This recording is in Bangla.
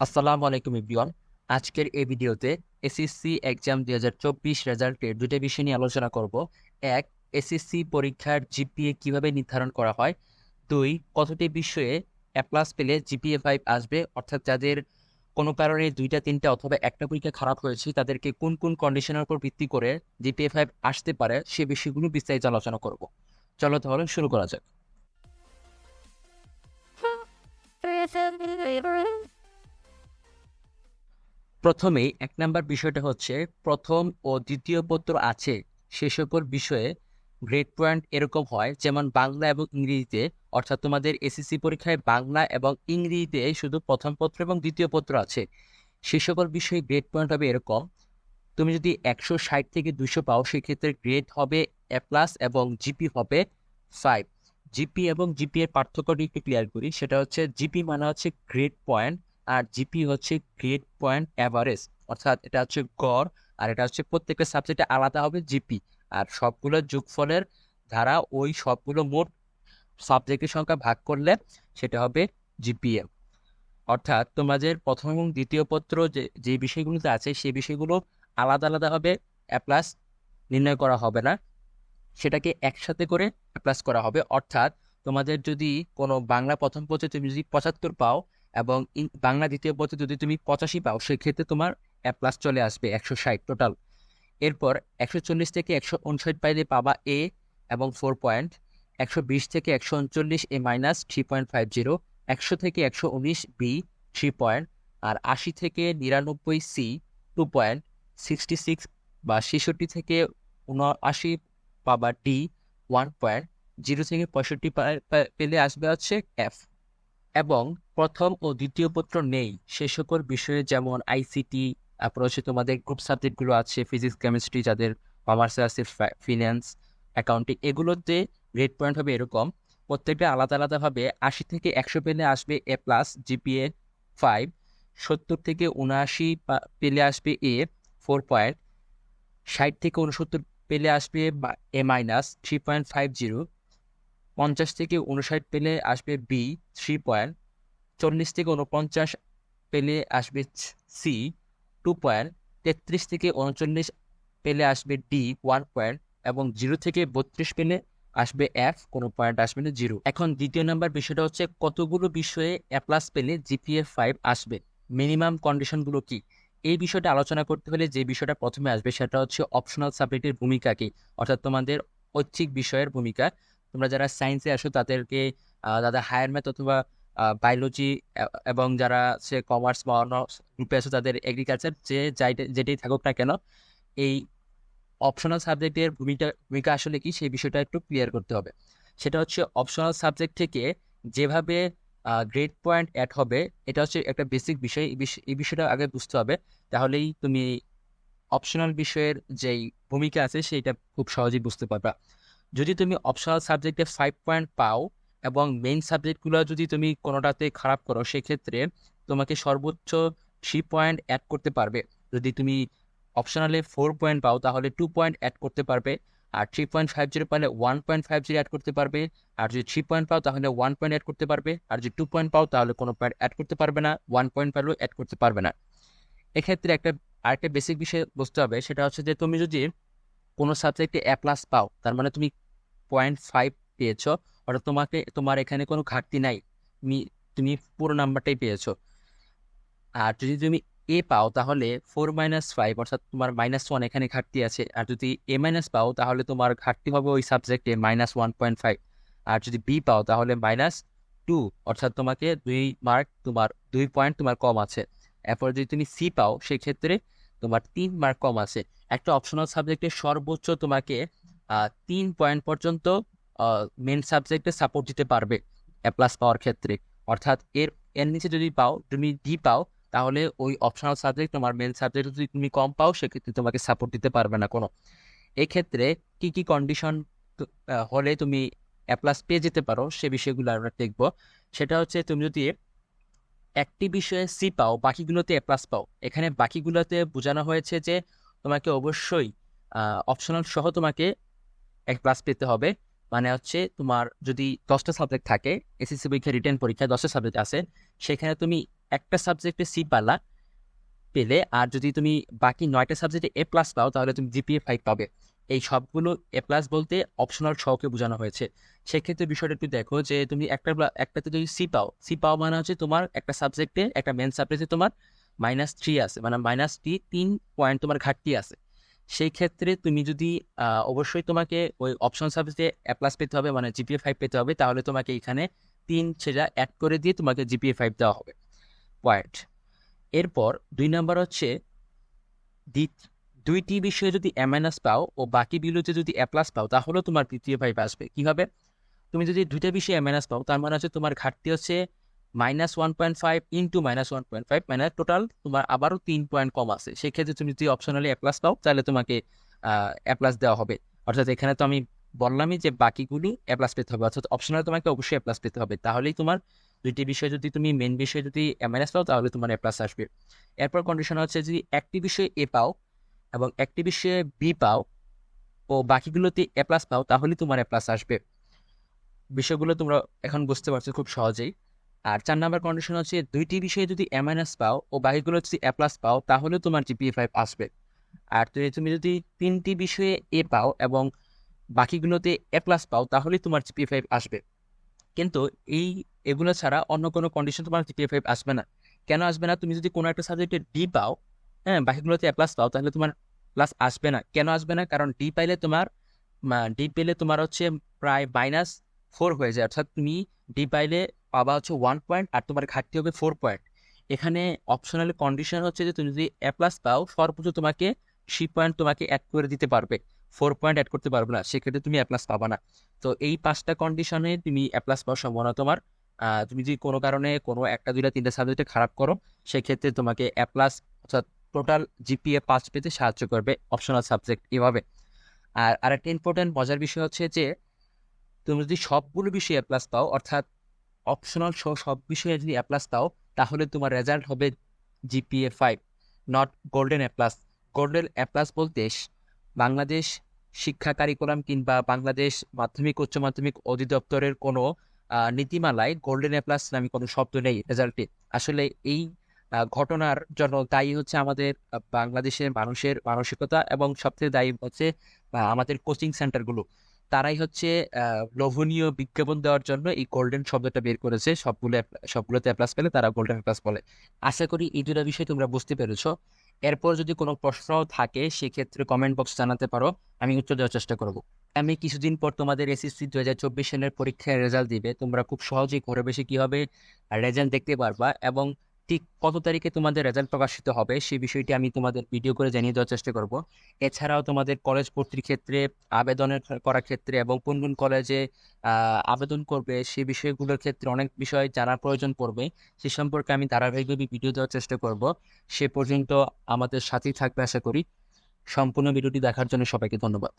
আসসালামু আলাইকুম ইব্রিয়ন আজকের এই ভিডিওতে এসএসসি এক্সাম দুই হাজার চব্বিশ রেজাল্টের দুটো বিষয় নিয়ে আলোচনা করব। এক এসএসসি পরীক্ষার জিপিএ কীভাবে নির্ধারণ করা হয়? দুই, কতটি বিষয়ে এ প্লাস পেলে জিপিএ ফাইভ আসবে? অর্থাৎ যাদের কোনো কারণে দুইটা, তিনটা অথবা একটা পরীক্ষা খারাপ হয়েছে, তাদেরকে কোন কোন কন্ডিশনের উপর ভিত্তি করে জিপিএ ফাইভ আসতে পারে সে বিষয়গুলো বিস্তারিত আলোচনা করব। চলো তাহলে শুরু করা যাক। প্রথমেই এক নাম্বার বিষয়টা হচ্ছে, প্রথম ও দ্বিতীয় পত্র আছে সে সকল বিষয়ে গ্রেড পয়েন্ট এরকম হয়, যেমন বাংলা এবং ইংরেজিতে, অর্থাৎ তোমাদের এসএসসি পরীক্ষায় বাংলা এবং ইংরেজিতে শুধু প্রথম পত্র এবং দ্বিতীয় পত্র আছে। সে সকল বিষয়ে গ্রেড পয়েন্ট হবে এরকম, তুমি যদি একশো ষাট থেকে দুশো পাও, সেক্ষেত্রে গ্রেড হবে এ প্লাস এবং জিপি হবে ফাইভ জিপি এবং জিপি এর পার্থক্যটি একটু ক্লিয়ার করি, সেটা হচ্ছে জিপি মানে হচ্ছে গ্রেড পয়েন্ট আর জিপি হচ্ছে গ্রেড পয়েন্ট অ্যাভারেজ অর্থাৎ এটা হচ্ছে গড় আর এটা হচ্ছে প্রত্যেকটা সাবজেক্টে আলাদা হবে জিপি আর সবগুলো যোগফলের দ্বারা ওই সবগুলো মোট সাবজেক্টের সংখ্যা ভাগ করলে সেটা হবে জিপিএ অর্থাৎ তোমাদের প্রথম এবং দ্বিতীয় পত্র যে যে বিষয়গুলোতে আছে সেই বিষয়গুলো আলাদা আলাদাভাবে অ্যাপ্লাস নির্ণয় করা হবে না। সেটাকে একসাথে করে অ্যাপ্লাস করা হবে। অর্থাৎ তোমাদের যদি কোনো বাংলা প্রথম পত্রে তুমি যদি পঁচাত্তর পাও এবং বাংলা দ্বিতীয় পত্রে যদি তুমি পঁচাশি পাও, সেক্ষেত্রে তোমার এ প্লাস চলে আসবে একশো ষাট টোটাল এরপর একশো চল্লিশ থেকে একশো উনষাট পাইলে পাবা এ এবং ফোর পয়েন্ট একশো বিশ থেকে একশো উনচল্লিশ A minus three point five zero একশো থেকে একশো উনিশ বি থ্রি পয়েন্ট আর আশি থেকে নিরানব্বই C two point sixty six বা ছেষট্টি থেকে উনআশি পাবা ডি ওয়ান পয়েন্ট জিরো থেকে পঁয়ষট্টি পেলে আসবে হচ্ছে এফ এবং প্রথম ও দ্বিতীয় পত্র নেই। সে সকল বিষয়ে যেমন আইসিটি তারপর হচ্ছে তোমাদের গ্রুপ সাবজেক্টগুলো আছে ফিজিক্স কেমিস্ট্রি যাদের কমার্সে আছে ফিন্যান্স অ্যাকাউন্টিং এগুলোতে গ্রেড পয়েন্ট হবে এরকম। প্রত্যেকটা আলাদা আলাদাভাবে আশি থেকে একশো পেলে আসবে এ প্লাস জিপিএ ফাইভ সত্তর থেকে উনআশি পেলে আসবে এ ফোর পয়েন্ট ষাট থেকে উনসত্তর পেলে আসবে A minus three point five zero পঞ্চাশ থেকে উনষাট পেলে আসবে বি থ্রি পয়েন্ট চল্লিশ থেকে উনপঞ্চাশ পেলে আসবে সি টু পয়েন্ট তেত্রিশ থেকে উনচল্লিশ পেলে আসবে ডি ওয়ান পয়েন্ট এবং জিরো থেকে বত্রিশ পেলে আসবে এফ কোনো পয়েন্ট আসবে না জিরো এখন দ্বিতীয় নাম্বার বিষয়টা হচ্ছে কতগুলো বিষয়ে এ প্লাস পেলে জিপিএ ফাইভ আসবে? মিনিমাম কন্ডিশনগুলো কি? এই বিষয়টা আলোচনা করতে হলে যে বিষয়টা প্রথমে আসবে সেটা হচ্ছে অপশনাল সাবজেক্টের ভূমিকা কি? অর্থাৎ তোমাদের ঐচ্ছিক বিষয়ের ভূমিকা। তোমরা যারা সায়েন্সে আসো, তাদেরকে যারা হায়ার ম্যাথ অথবা বায়োলজি এবং যারা সে কমার্স বা অন্য গ্রুপে আছে তাদের এগ্রিকালচার যে যেটাই থাকুক না কেন, এই অপশনাল সাবজেক্টের ভূমিকা ভূমিকা আসলে কি? সেই বিষয়টা একটু ক্লিয়ার করতে হবে। সেটা হচ্ছে অপশনাল সাবজেক্ট থেকে যেভাবে গ্রেড পয়েন্ট অ্যাড হবে, এটা হচ্ছে একটা বেসিক বিষয়। এই বিষয়টা আগে বুঝতে হবে। তাহলেই তুমি অপশনাল বিষয়ের যেই ভূমিকা আছে, সেইটা খুব সহজেই বুঝতে পারবা। যদি তুমি অপশনাল সাবজেক্টে ফাইভ পয়েন্ট পাও এবং মেইন সাবজেক্টগুলো যদি তুমি কোনোটাতে খারাপ করো, সেক্ষেত্রে তোমাকে সর্বোচ্চ থ্রি পয়েন্ট অ্যাড করতে পারবে। যদি তুমি অপশনালে ফোর পয়েন্ট পাও, তাহলে টু পয়েন্ট অ্যাড করতে পারবে। আর থ্রি পয়েন্ট ফাইভ জিরো পাইলে one point five zero add করতে পারবে। আর যদি থ্রি পয়েন্ট পাও, তাহলে ওয়ান পয়েন্ট অ্যাড করতে পারবে। আর যদি টু পয়েন্ট পাও, তাহলে কোনো পয়েন্ট অ্যাড করতে পারবে না। ওয়ান পয়েন্ট পাইলেও অ্যাড করতে পারবে না। এক্ষেত্রে একটা, আরেকটা বেসিক বিষয় বুঝতে হবে, সেটা হচ্ছে যে তুমি যদি কোনো সাবজেক্টে এ প্লাস পাও, তার মানে তুমি পয়েন্ট ফাইভ পেয়েছ, অর্থাৎ তোমাকে, তোমার এখানে কোনো ঘাটতি নাই। তুমি তুমি পুরো নাম্বারটাই পেয়েছ। আর যদি তুমি এ পাও, তাহলে ফোর মাইনাস ফাইভ অর্থাৎ তোমার মাইনাস ওয়ান এখানে ঘাটতি আছে। আর যদি এ মাইনাস পাও, তাহলে তোমার ঘাটতি হবে ওই সাবজেক্টে মাইনাস ওয়ান পয়েন্ট ফাইভ আর যদি বি পাও, তাহলে মাইনাস টু অর্থাৎ তোমাকে দুই মার্ক তোমার দুই পয়েন্ট তোমার কম আছে। এরপর যদি তুমি সি পাও, সেক্ষেত্রে তোমার তিন মার্ক কম আছে। একটা অপশনাল সাবজেক্টে সর্বোচ্চ তোমাকে তিন পয়েন্ট পর্যন্ত মেন সাবজেক্টে সাপোর্ট দিতে পারবে এ প্লাস পাওয়ার ক্ষেত্রে। অর্থাৎ এর এর নিচে যদি পাও, তুমি ডি পাও, তাহলে ওই অপশনাল সাবজেক্ট তোমার মেন সাবজেক্ট যদি তুমি কম পাও, সেক্ষেত্রে তোমাকে সাপোর্ট দিতে পারবে না কোনো। এক্ষেত্রে কি কি কন্ডিশন হলে তুমি এ প্লাস পেয়ে যেতে পারো, সে বিষয়গুলো আমরা দেখব। সেটা হচ্ছে তুমি যদি একটি বিষয়ে সি পাও, বাকিগুলোতে এ প্লাস পাও, এখানে বাকিগুলোতে বোঝানো হয়েছে যে তোমাকে অবশ্যই অপশনাল সহ তোমাকে এক প্লাস পেতে হবে। মানে হচ্ছে তোমার যদি দশটা সাবজেক্ট থাকে এসএসসি পরীক্ষা রিটার্ন পরীক্ষায় দশটা সাবজেক্ট আছে, সেখানে তুমি একটা সাবজেক্টে সি পালা, পেলে আর যদি তুমি বাকি নয়টা সাবজেক্টে এ প্লাস পাও, তাহলে তুমি জিপিএ ফাইভ পাবে। এই সবগুলো এ প্লাস বলতে অপশনাল সহকে বোঝানো হয়েছে। সেক্ষেত্রে বিষয়টা একটু দেখো যে তুমি একটা একটাতে যদি সি পাও সি পাও মানে হচ্ছে তোমার একটা সাবজেক্টে একটা মেন সাবজেক্টে তোমার মাইনাস থ্রি আছে। মানে মাইনাস থ্রি তিন পয়েন্ট তোমার ঘাটতি আছে। সেই ক্ষেত্রে তুমি যদি অবশ্যই তোমাকে ওই অপশন সার্ভিসে অ্যাপ্লাস পেতে হবে মানে জিপিএ ফাইভ পেতে হবে, তাহলে তোমাকে এখানে তিন সেটা অ্যাড করে দিয়ে তোমাকে জিপিএ ফাইভ দেওয়া হবে। পয়েন্ট এরপর দুই নাম্বার হচ্ছে দুইটি বিষয়ে যদি এ মাইনাস পাও ও বাকি বিলুতে যদি এ প্লাস পাও, তাহলেও তোমার তৃতীয় ফাইভ আসবে। কীভাবে তুমি যদি দুইটা বিষয়ে এ মাইনাস পাও, তার মানে হচ্ছে তোমার ঘাটতি হচ্ছে minus one point five into minus one point five মানে টোটাল তোমার আবারও তিন পয়েন্ট কম আছে। সেক্ষেত্রে তুমি যদি অপশনালি এ প্লাস পাও, তাহলে তোমাকে অ্যাপ্লাস দেওয়া হবে। অর্থাৎ এখানে তো আমি বললামই যে বাকিগুলি এ প্লাস পেতে হবে। অর্থাৎ অপশনাল তোমাকে অবশ্যই অ্যাপ্লাস প্লাস পেতে হবে। তাহলেই তোমার দুইটি বিষয় যদি তুমি মেন বিষয়ে যদি মাইনাস পাও, তাহলে তোমার অ্যাপ্লাস আসবে। এরপর কন্ডিশন হচ্ছে যদি একটি বিষয়ে এ পাও এবং একটি বিষয়ে বি পাও ও বাকিগুলোতে এ প্লাস পাও তাহলে তোমার অ্যাপ্লাস আসবে। বিষয়গুলো তোমরা এখন বুঝতে পারছ খুব সহজেই। আর চার নাম্বার কন্ডিশন হচ্ছে দুইটি বিষয়ে যদি এ মাইনাস পাও ও বাকিগুলো যদি এ প্লাস পাও তাহলে তোমার জিপিএ ফাইভ আসবে। আর তুমি যদি তিনটি বিষয়ে এ পাও এবং বাকিগুলোতে এ প্লাস পাও তাহলে তোমার জিপিএ ফাইভ আসবে। কিন্তু এই এগুলো ছাড়া অন্য কোনো কন্ডিশন তোমার জিপিএ ফাইভ আসবে না। কেন আসবে না? তুমি যদি কোনো একটা সাবজেক্টে ডি পাও হ্যাঁ বাকিগুলোতে এ প্লাস পাও, তাহলে তোমার প্লাস আসবে না। কেন আসবে না? কারণ ডি পাইলে তোমার ডি পেলে তোমার হচ্ছে প্রায় মাইনাস ফোর হয়ে যায়। অর্থাৎ তুমি ডি পাইলে পাবা হচ্ছে ওয়ান পয়েন্ট আর তোমার ঘাটতি হবে ফোর পয়েন্ট এখানে অপশনাল কন্ডিশন হচ্ছে যে তুমি যদি এ প্লাস পাও, সর্বোচ্চ তোমাকে সি পয়েন্ট তোমাকে অ্যাড করে দিতে পারবে। ফোর পয়েন্ট অ্যাড করতে পারবে না, সেক্ষেত্রে তুমি এ প্লাস পাবা না। তো এই পাঁচটা কন্ডিশনে তুমি এ প্লাস পাওয়ার সম্ভাবনা তোমার তুমি যদি কোনো কারণে কোনো একটা, দুইটা, তিনটা সাবজেক্টে খারাপ করো, সেক্ষেত্রে তোমাকে এ প্লাস অর্থাৎ টোটাল জিপিএ পাঁচ পেতে সাহায্য করবে অপশনাল সাবজেক্ট এভাবে। আর আরেকটা ইম্পর্টেন্ট মজার বিষয় হচ্ছে যে, তুমি যদি সবগুলো বিষয়ে প্লাস পাও, অর্থাৎ অপশনাল সহ সব বিষয়ে যদি এ প্লাস পাও তাহলে তোমার রেজাল্ট হবে GPA five not golden A plus golden A plus বলতে বাংলাদেশ শিক্ষা কারিকুলাম কিংবা বাংলাদেশ মাধ্যমিক, উচ্চ মাধ্যমিক অধিদপ্তরের কোনো নীতিমালায় গোল্ডেন এ প্লাস নামে কোনো শব্দ নেই রেজাল্টে আসলে এই ঘটনার জন্য দায়ী হচ্ছে আমাদের বাংলাদেশের মানুষের মানসিকতা এবং সবথেকে দায়ী হচ্ছে আমাদের কোচিং সেন্টারগুলো তারাই হচ্ছে লোভনীয় বিজ্ঞাপন দেওয়ার জন্য এই গোল্ডেন শব্দটা বের করেছে। সবগুলো সবগুলোতে প্লাস পেলে তারা গোল্ডেন প্লাস বলে। আশা করি এই দুটা বিষয় তোমরা বুঝতে পেরেছ। এরপর যদি কোনো প্রশ্ন থাকে, সেক্ষেত্রে কমেন্ট বক্স জানাতে পারো। আমি উত্তর দেওয়ার চেষ্টা করব। আমি কিছুদিন পর তোমাদের এসএসসি দু হাজার চব্বিশ সালের পরীক্ষার রেজাল্ট দিবে। তোমরা খুব সহজেই ঘরে বসে কীভাবে রেজাল্ট দেখতে পারবা এবং ঠিক কত তারিখে তোমাদের রেজাল্ট প্রকাশিত হবে, সেই বিষয়টি আমি তোমাদের ভিডিও করে জানিয়ে দেওয়ার চেষ্টা করব। এছাড়াও তোমাদের কলেজ ভর্তির ক্ষেত্রে, আবেদনের করার ক্ষেত্রে এবং কোন কোন কলেজে আবেদন করবে, সেই বিষয়গুলোর ক্ষেত্রে অনেক বিষয় জানার প্রয়োজন পড়বে। সে সম্পর্কে আমি ধারাবাহিকভাবে ভিডিও দেওয়ার চেষ্টা করব। সে পর্যন্ত আমাদের সাথেই থাকবে আশা করি। সম্পূর্ণ ভিডিওটি দেখার জন্য সবাইকে ধন্যবাদ।